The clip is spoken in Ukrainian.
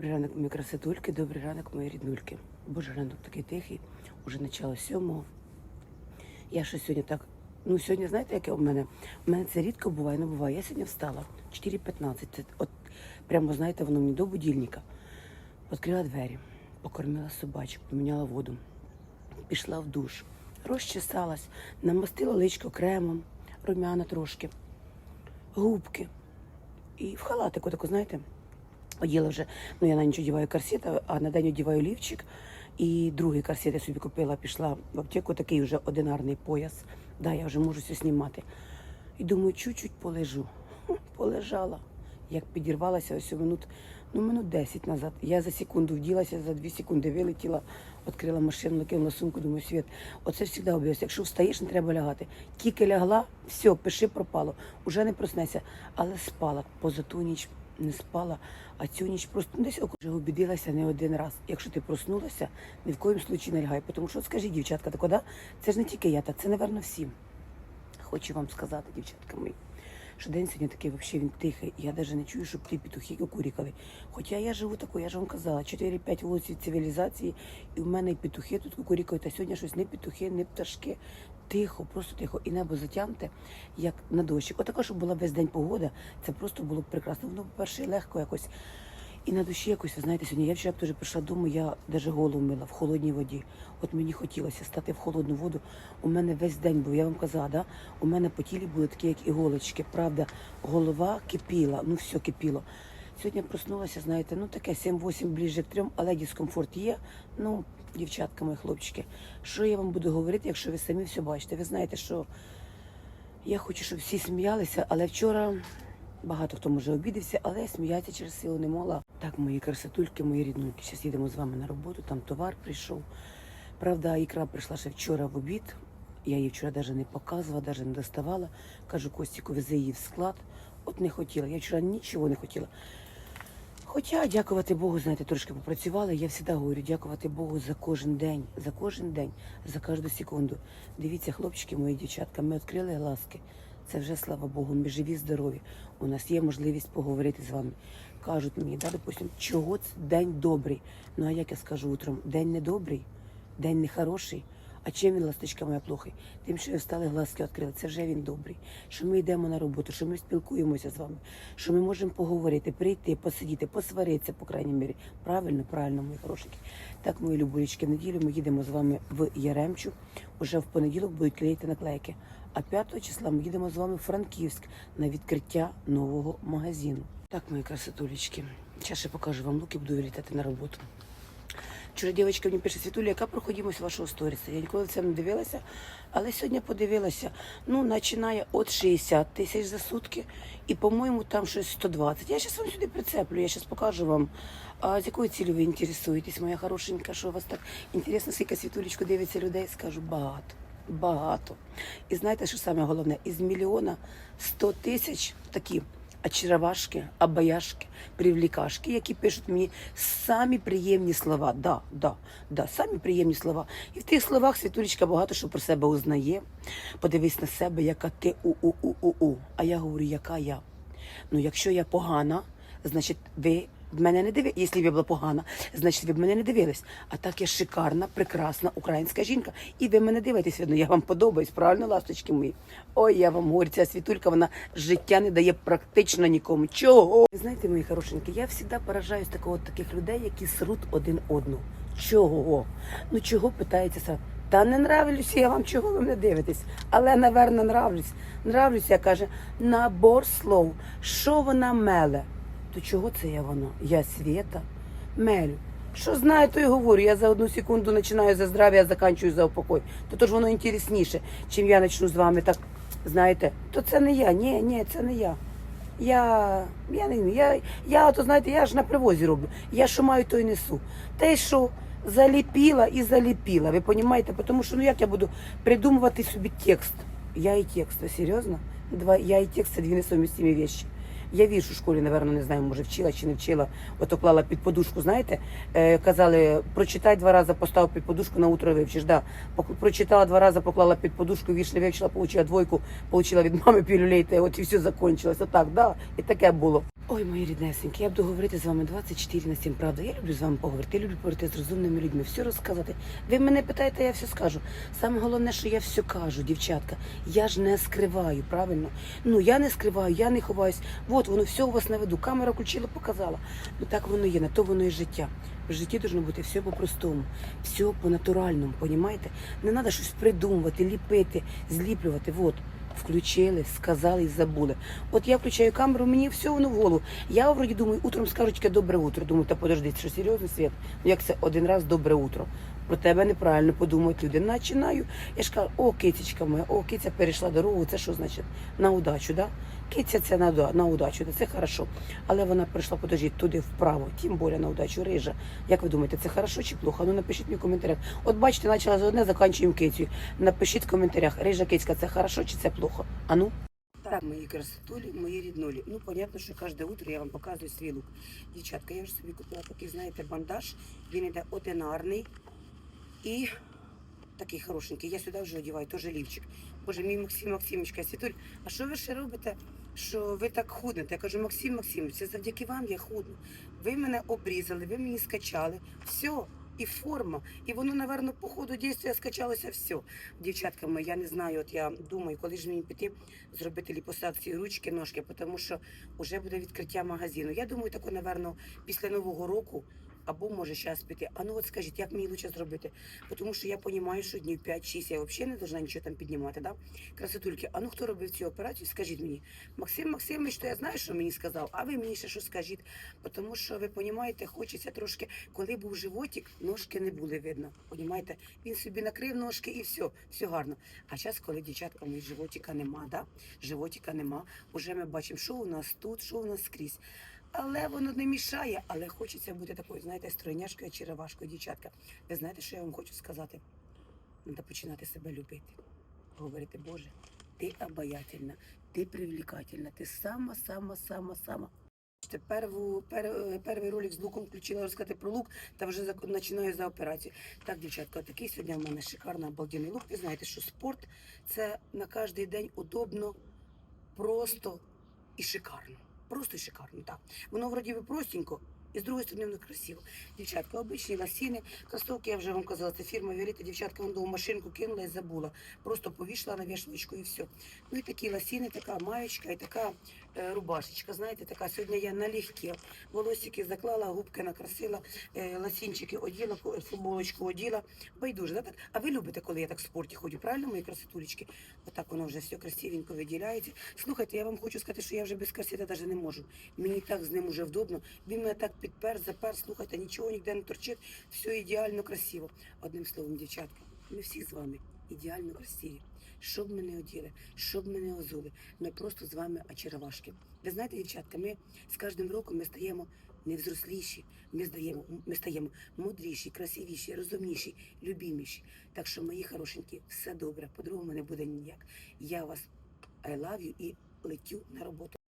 Добрий ранок, мої красотульки, добрий ранок, мої ріднульки. Боже, ранок такий тихий, уже начало сьомого. Я ще сьогодні так. Ну, сьогодні, знаєте, яке у мене? У мене це рідко буває, не буває. Я сьогодні встала 4.15. Це от прямо, знаєте, воно мені до будильника. Відкрила двері, покормила собачок, поміняла воду, пішла в душ, розчесалась, намастила личко кремом, румяна трошки, губки. І в халатику, таку, знаєте, оділа вже, ну я на ніч одіваю корсет, а- на день одіваю лівчик. І другий корсет я собі купила, пішла в аптеку, такий вже одинарний пояс. Да, я вже можу все знімати. І думаю, чуть-чуть полежу. Полежала. Як підірвалася ось минут, ну минут 10 назад. Я за секунду вділася, за 2 секунди вилетіла, відкрила машину, накинула сумку, думаю, світ. Оце завжди обов'язок. Якщо встаєш, не треба лягати. Тільки лягла, все, пиши пропало. Уже не проснеся. Але спала. Поза ту ніч не спала, а цю ніч просто ну, десь вже обідилася не один раз. Якщо ти проснулася, ні в коїм случаї не лягай. Тому що, скажіть, дівчатка, так да? це ж не тільки я, так це, напевно, всім. Хочу вам сказати, дівчатка мої, що день сьогодні такий взагалі він тихий. Я навіть не чую, щоб ті петухи кукурікали. Хоча я живу такою, я ж вам казала, 4-5 вулиць цивілізації, і в мене і петухи тут кукурікають, а сьогодні щось не петухи, не пташки. Тихо, просто тихо. І небо затягнуте, як на дощик. Отака, щоб була весь день погода, це просто було б прекрасно. Воно, по-перше, легко якось. І на душі якось, знаєте, сьогодні я вчора теж прийшла додому, я навіть голову мила в холодній воді. От мені хотілося стати в холодну воду. У мене весь день був, я вам казала, да? у мене по тілі були такі, як іголочки. Правда, голова кипіла, ну все кипіло. Сьогодні проснулася, знаєте, ну таке 7-8 ближче к трьом, але дискомфорт є. Ну, дівчатка, мої хлопчики, що я вам буду говорити, якщо ви самі все бачите? Ви знаєте, що я хочу, щоб всі сміялися, але вчора багато хто може обідався, але сміятися через силу не могла. Так, мої красотульки, мої ріднульки, зараз їдемо з вами на роботу, там товар прийшов. Правда, ікра прийшла ще вчора в обід. Я її вчора навіть не показувала, навіть не доставала. Кажу, Костіку, вези її в склад. От не хотіла. Я вчора нічого не хотіла. Хоча, дякувати Богу, знаєте, трошки попрацювала. Я завжди говорю, дякувати Богу за кожен день, за кожен день, за кожну секунду. Дивіться, хлопчики, мої дівчатка, ми відкрили глазки. Це вже слава Богу, ми живі, здорові. У нас є можливість поговорити з вами. Кажуть мені, да, допустим, чого це день добрий. Ну а як я скажу утром, день не добрий, день не хороший. А чим він, ласточка моя, плохий? Тим, що встали, глазки відкрили. Це вже він добрий. Що ми йдемо на роботу, що ми спілкуємося з вами, що ми можемо поговорити, прийти, посидіти, посваритися, по крайній мірі. Правильно, правильно, мої хорошенькі. Так, мої любулечки, в неділю ми їдемо з вами в Яремчу. Уже в понеділок будуть клеїти наклейки. А 5 числа ми їдемо з вами в Франківськ на відкриття нового магазину. Так, мої красотулечки. Зараз ще покажу вам луки, буду вилітати на роботу. Вчора дівчинка мені пише, Світуля, яка проходимость вашого сторіса? Я ніколи це не дивилася, але сьогодні подивилася. Ну, починає від 60 тисяч за сутки, і, по-моєму, там щось 120. Я зараз вам сюди прицеплю, я зараз покажу вам. А з якою цілею ви інтересуєтесь, моя хорошенька, що у вас так інтересно, скільки світулечку дивиться людей, скажу багато. Багато. І знаєте, що саме головне? Із мільйона 100 тисяч такі очаровашки, обаяшки, привлікашки, які пишуть мені самі приємні слова. Да, да, да, самі приємні слова. І в тих словах Світулечка багато що про себе узнає. Подивись на себе, яка ти у-у-у-у-у. А я говорю, яка я. Ну, якщо я погана, значить, ви в мене не дивились. Якщо б я була погана, значить ви б мене не дивились. А так я шикарна, прекрасна українська жінка. І ви мене дивитесь, видно, я вам подобаюсь, правильно, ласточки мої? Ой, я вам говорю, ця світулька, вона життя не дає практично нікому. Чого? Знаєте, мої хорошенькі, я завжди поражаюсь такого таких людей, які срут один одну. Чого? Ну чого питається сам? Та не нравлюся я вам, чого ви мене дивитесь? Але, наверно, нравлюсь. Нравлюся, каже, набор слов. Що вона меле? То чого це я воно? Я Свєта? Мелю. Що знаю, то й говорю. Я за одну секунду починаю за здрав'я, а заканчую за упокой. То, то ж воно інтересніше, чим я почну з вами так, знаєте, то це не я. Ні, ні, це не я. Я, я не я, я, то знаєте, я ж на привозі роблю. Я що маю, то й несу. Й що заліпіла і заліпіла. Ви розумієте? Тому що ну як я буду придумувати собі текст? Я і текст, серйозно? Два, я і текст це дві несумістимі речі. Я вірш у школі, напевно, не знаю, може вчила чи не вчила. Ото клала під подушку, знаєте, е, казали, прочитай два рази, постав під подушку, на утро вивчиш. Да. Прочитала два рази, поклала під подушку, не вивчила, получила двойку, получила від мами пілюлей, от і все закончилось. Так, да. І таке було. Ой, мої ріднесенькі, я буду говорити з вами 24 на 7, правда. Я люблю з вами поговорити, я люблю поговорити з розумними людьми, все розказати. Ви мене питаєте, я все скажу. Саме головне, що я все кажу, дівчатка. Я ж не скриваю, правильно? Ну я не скриваю, я не ховаюсь. От воно все у вас на виду. Камера включила, показала. Ну так воно є, на то воно і життя. В житті должно бути все по-простому, все по-натуральному, понімаєте? Не треба щось придумувати, ліпити, зліплювати. Вот. Включили, сказали і забули. От я включаю камеру, мені все воно в голову. Я вроді думаю, утром скажуть добре утро. Думаю, та подожди, що серйозно світ? Ну як це один раз добре утро? Про тебе неправильно подумають люди. Починаю. Я ж кажу, о, кицечка моя, о, киця перейшла дорогу. Це що значить? На удачу, да? Киця це на, на удачу, да, це хорошо. Але вона прийшла, подожди, туди вправо, тим більше на удачу, рижа. Як ви думаєте, це хорошо чи плохо? Ну напишіть мені в коментарях. От бачите, почала з одне, закінчуємо кицю. Напишіть в коментарях, рижа кицька, це хорошо чи це плохо? А ну? Так, мої красотулі, мої ріднулі. Ну, понятно, що кожне утро я вам показую свій лук. Дівчатка, я вже собі купила такий, знаєте, бандаж. Він іде одинарний і такий хорошенький. Я сюди вже одягаю, теж лівчик. Боже, мій Максим Максимочка, Світуль, а що ви ще робите, що ви так худнете? Я кажу, Максим Максимович, це завдяки вам я худну. Ви мене обрізали, ви мені скачали. Все. І форма, і воно, напевно, по ходу дійства скачалося все. Дівчатка мої, я не знаю, от я думаю, коли ж мені піти зробити ліпосакцію ручки, ножки, тому що вже буде відкриття магазину. Я думаю, тако, напевно, після Нового року або може зараз піти. А ну от скажіть, як мені лучше зробити? Тому що я розумію, що днів 5-6 я взагалі не должна нічого там піднімати. Да? Красотульки, а ну хто робив цю операцію? Скажіть мені. Максим Максимович, то я знаю, що мені сказав, а ви мені ще що скажіть. Тому що ви розумієте, хочеться трошки, коли був животик, ножки не були видно. Понімаєте? Він собі накрив ножки і все, все гарно. А зараз, коли дівчатка животика нема, да? животика нема, уже ми бачимо, що у нас тут, що у нас скрізь. Але воно не мішає, але хочеться бути такою, знаєте, стройняшкою, черевашкою, дівчатка. Ви знаєте, що я вам хочу сказати? Треба починати себе любити. Говорити, Боже, ти обаятельна, ти привлекательна, ти сама, сама, сама, сама. Перву, пер, перший ролик з луком включила розказати про лук та вже починаю за операцію. Так, дівчатка, такий сьогодні в мене шикарний обалденний лук. Ви знаєте, що спорт це на кожен день удобно, просто і шикарно. Просто шикарно, так. Воно вроді би простенько, і з другої сторони воно красиво. Дівчатка, обичні ласіни, кросовки, я вже вам казала, це фірма Віріта. Дівчатка, вон в машинку кинула і забула. Просто повішла на вішалочку і все. Ну і такі ласіни, така маєчка і така е, рубашечка. Знаєте, така сьогодні я налегке. Волосики заклала, губки накрасила, е, ласінчики оділа, футболочку оділа. Байдуже, да, так? А ви любите, коли я так в спорті ходжу, правильно, мої красотулечки? Отак воно вже все красивенько виділяється. Слухайте, я вам хочу сказати, що я вже без корсета навіть не можу. Мені так з ним уже вдобно. Він мене так підпер, запер, слухайте, нічого ніде не торчить, все ідеально красиво. Одним словом, дівчатка, ми всі з вами ідеально красиві. Що б ми не оділи, що б ми не озули, ми просто з вами очаровашки. Ви знаєте, дівчатка, ми з кожним роком ми стаємо невзросліші, ми здаємо, ми стаємо мудріші, красивіші, розумніші, любіміші. Так що, мої хорошенькі, все добре, по-другому не буде ніяк. Я вас I love you і летю на роботу.